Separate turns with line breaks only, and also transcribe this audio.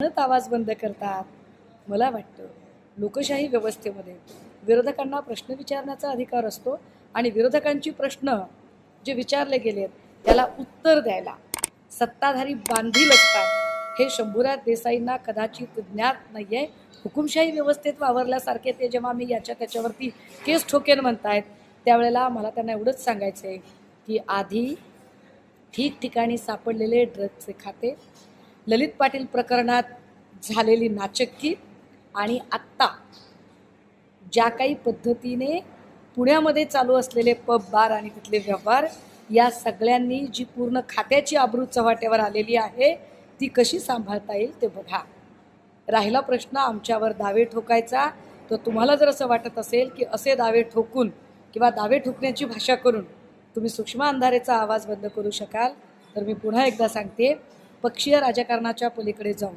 म्हणत आवाज बंद करतात. मला वाटतं लोकशाही व्यवस्थेमध्ये विरोधकांना प्रश्न विचारण्याचा अधिकार असतो आणि विरोधकांची प्रश्न जे विचारले गेलेत त्याला उत्तर द्यायला सत्ताधारी बांधील असतात. हे शंभूराज देसाईंना कदाचित ज्ञात नाही आहे हुकुमशाही व्यवस्थेत वावरल्यासारखे ते जेव्हा मी याच्या त्याच्यावरती केस ठोकेन म्हणतायत त्यावेळेला मला त्यांना एवढंच सांगायचं आहे की आधी ठिकठिकाणी सापडलेले ड्रग्जचे खाते ललित पाटील प्रकरणात झालेली नाचक्की आणि आत्ता ज्या काही पद्धतीने पुण्यामध्ये चालू असलेले पब बार आणि तिथले व्यवहार या सगळ्यांनी जी पूर्ण खात्याची आबरू चव्हाट्यावर आलेली आहे ती कशी सांभाळता येईल ते बघा. राहिला प्रश्न आमच्यावर दावे ठोकायचा तर तुम्हाला जर असं वाटत असेल की असे दावे ठोकून किंवा दावे ठोकण्याची भाषा करून तुम्ही सूक्ष्म अंधारेचा आवाज बंद करू शकाल तर मी पुन्हा एकदा सांगते पक्षीय राजकारणाच्या पलीकडे जाऊन.